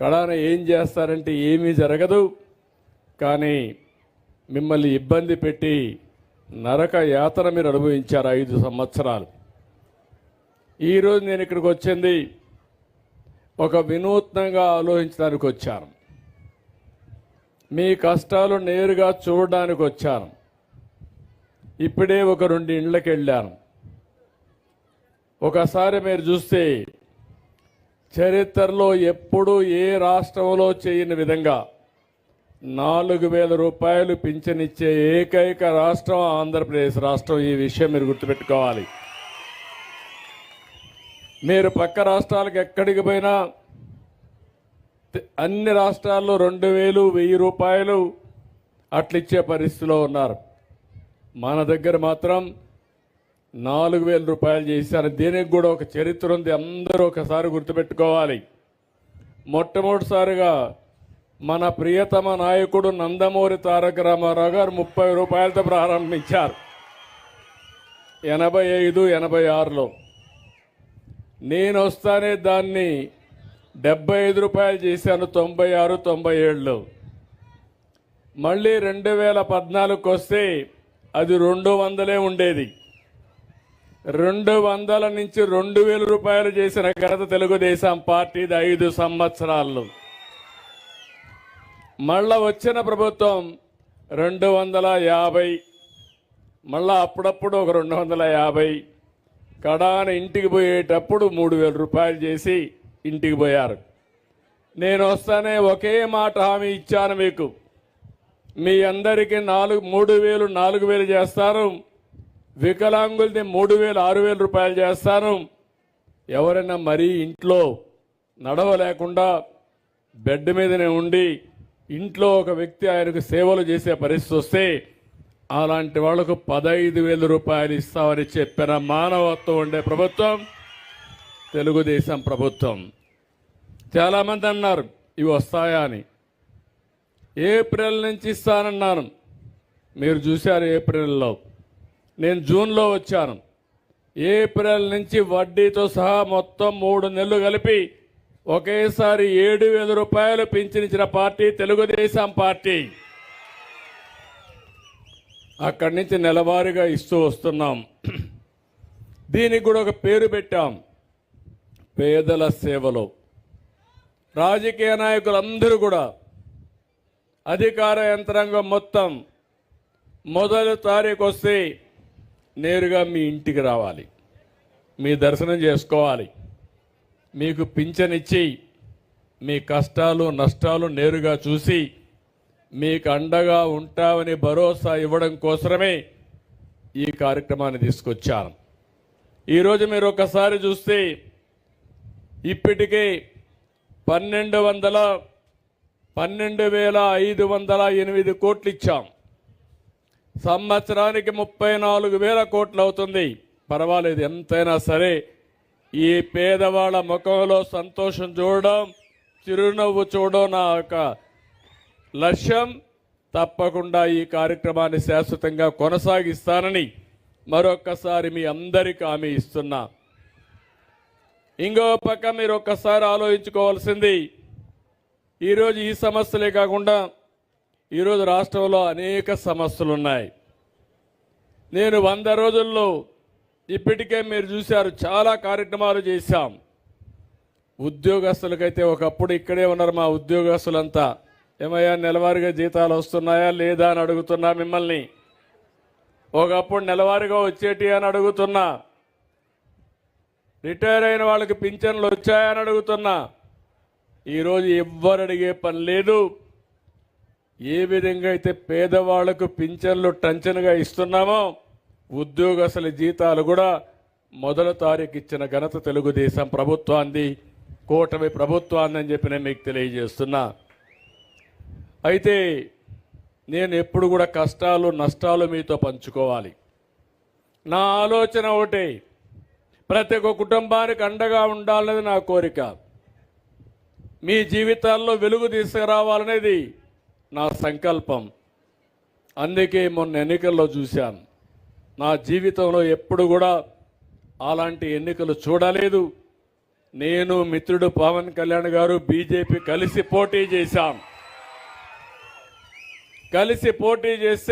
కడాన ఏం చేస్తారంటే ఏమీ జరగదు. కానీ మిమ్మల్ని ఇబ్బంది పెట్టి నరక యాతన మీరు అనుభవించారు ఐదు సంవత్సరాలు. ఈరోజు నేను ఇక్కడికి వచ్చింది ఒక వినూత్నంగా ఆలోచించడానికి వచ్చాను. మీ కష్టాలు నేరుగా చూడడానికి వచ్చాను. ఇప్పుడే ఒక రెండు ఇండ్లకి వెళ్ళాను. ఒకసారి మీరు చూస్తే చరిత్రలో ఎప్పుడూ ఏ రాష్ట్రంలో చేయని విధంగా నాలుగు వేల రూపాయలు పింఛనిచ్చే ఏకైక రాష్ట్రం ఆంధ్రప్రదేశ్ రాష్ట్రం. ఈ విషయం మీరు గుర్తుపెట్టుకోవాలి. మీరు పక్క రాష్ట్రాలకు ఎక్కడికి పోయినా అన్ని రాష్ట్రాల్లో రెండు వేలు వెయ్యి రూపాయలు అట్లిచ్చే పరిస్థితిలో ఉన్నారు. మన దగ్గర మాత్రం నాలుగు వేల రూపాయలు చేశారు దీనికి కూడా ఒక చరిత్ర ఉంది. అందరూ ఒకసారి గుర్తుపెట్టుకోవాలి. మొట్టమొదటిసారిగా మన ప్రియతమ నాయకుడు నందమూరి తారక రామారావు గారు ముప్పై రూపాయలతో ప్రారంభించారు. ఎనభై ఐదు ఎనభై ఆరులో. నేను వస్తానే దాన్ని డెబ్బై ఐదు రూపాయలు చేశాను తొంభై ఆరు తొంభై ఏడులో. మళ్ళీ రెండు వేల పద్నాలుగుకి వస్తే అది రెండు వందలే ఉండేది. రెండు వందల నుంచి రెండు వేల రూపాయలు చేసిన ఘనత తెలుగుదేశం పార్టీది ఐదు సంవత్సరాల్లో. మళ్ళా వచ్చిన ప్రభుత్వం రెండు వందల యాభై మళ్ళా అప్పుడప్పుడు ఒక రెండు వందల యాభై కడాన ఇంటికి పోయేటప్పుడు మూడు వేల రూపాయలు చేసి ఇంటికి పోయారు. నేను వస్తానే ఒకే మాట హామీ ఇచ్చాను మీకు. మీ అందరికీ నాలుగు మూడు వేలు నాలుగు వేలు చేస్తారు. వికలాంగులది మూడు వేలు ఆరు వేల రూపాయలు చేస్తాను. ఎవరైనా మరీ ఇంట్లో నడవలేకుండా బెడ్ మీదనే ఉండి ఇంట్లో ఒక వ్యక్తి ఆయనకు సేవలు చేసే పరిస్థితి వస్తే అలాంటి వాళ్ళకు పదహైదు వేల రూపాయలు ఇస్తామని చెప్పిన మానవత్వం ఉండే ప్రభుత్వం తెలుగుదేశం ప్రభుత్వం. చాలామంది అన్నారు ఇవి వస్తాయా అని. ఏప్రిల్ నుంచి ఇస్తానన్నాను. మీరు చూశారు ఏప్రిల్లో. నేను జూన్లో వచ్చాను. ఏప్రిల్ నుంచి వడ్డీతో సహా మొత్తం మూడు నెలలు కలిపి ఒకేసారి ఏడు వేల రూపాయలు పింఛనిచ్చిన పార్టీ తెలుగుదేశం పార్టీ. అక్కడి నుంచి నెలవారీగా ఇస్తూ వస్తున్నాం. దీనికి కూడా ఒక పేరు పెట్టాం. పేదల సేవలో. రాజకీయ నాయకులందరూ కూడా అధికార యంత్రాంగం మొత్తం మొదటి తారీఖు వస్తే నేరుగా మీ ఇంటికి రావాలి. మీ దర్శనం చేసుకోవాలి. మీకు పింఛనిచ్చి మీ కష్టాలు నష్టాలు నేరుగా చూసి మీకు అండగా ఉంటామని భరోసా ఇవ్వడం కోసమే ఈ కార్యక్రమాన్ని తీసుకొచ్చాను. ఈరోజు మీరు ఒకసారి చూస్తే ఇప్పటికే పన్నెండు వందల పన్నెండు వేల ఐదు వందల ఎనిమిది కోట్లు ఇచ్చాం. సంవత్సరానికి ముప్పై నాలుగు వేల కోట్లు అవుతుంది. పర్వాలేదు ఎంతైనా సరే ఈ పేదవాళ్ళ ముఖంలో సంతోషం చూడడం చిరునవ్వు చూడడం నా యొక్క లక్ష్యం. తప్పకుండా ఈ కార్యక్రమాన్ని శాశ్వతంగా కొనసాగిస్తానని మరొక్కసారి మీ అందరికీ హామీ ఇస్తున్నా. ఇంకో పక్క మీరు ఒక్కసారి ఆలోచించుకోవాల్సింది ఈరోజు ఈ సమస్యలే కాకుండా ఈరోజు రాష్ట్రంలో అనేక సమస్యలు ఉన్నాయి నేను వంద రోజుల్లో ఇప్పటికే మీరు చూశారు చాలా కార్యక్రమాలు చేశాం. ఉద్యోగస్తులకైతే ఒకప్పుడు ఇక్కడే ఉన్నారు మా ఉద్యోగస్తులంతా. ఏమయ్యా నెలవారీగా జీతాలు వస్తున్నాయా లేదా అని అడుగుతున్నా మిమ్మల్ని. ఒకప్పుడు నెలవారీగా వచ్చేటి అని అడుగుతున్నా. రిటైర్ అయిన వాళ్ళకి పింఛన్లు వచ్చాయని అడుగుతున్నా. ఈరోజు ఎవ్వరు అడిగే పని లేదు. ఏ విధంగా అయితే పేదవాళ్ళకు పింఛన్లు టంచనుగా ఇస్తున్నామో ఉద్యోగస్తుల జీతాలు కూడా మొదటి తారీఖు ఇచ్చిన ఘనత తెలుగుదేశం ప్రభుత్వాన్ని కూటమి ప్రభుత్వాన్ని అని చెప్పి నేను మీకు తెలియజేస్తున్నా. అయితే నేను ఎప్పుడు కూడా కష్టాలు నష్టాలు మీతో పంచుకోవాలి. నా ఆలోచన ఒకటే ప్రతి ఒక్క కుటుంబానికి అండగా ఉండాలనేది నా కోరిక. మీ జీవితాల్లో వెలుగు తీసుకురావాలనేది నా సంకల్పం. అందుకే మొన్న ఎన్నికల్లో చూశాను నా జీవితంలో ఎప్పుడు కూడా అలాంటి ఎన్నికలు చూడలేదు. నేను మిత్రుడు పవన్ కళ్యాణ్ గారు బీజేపీ కలిసి పోటీ చేశాం. కలిసి పోటీ చేస్తే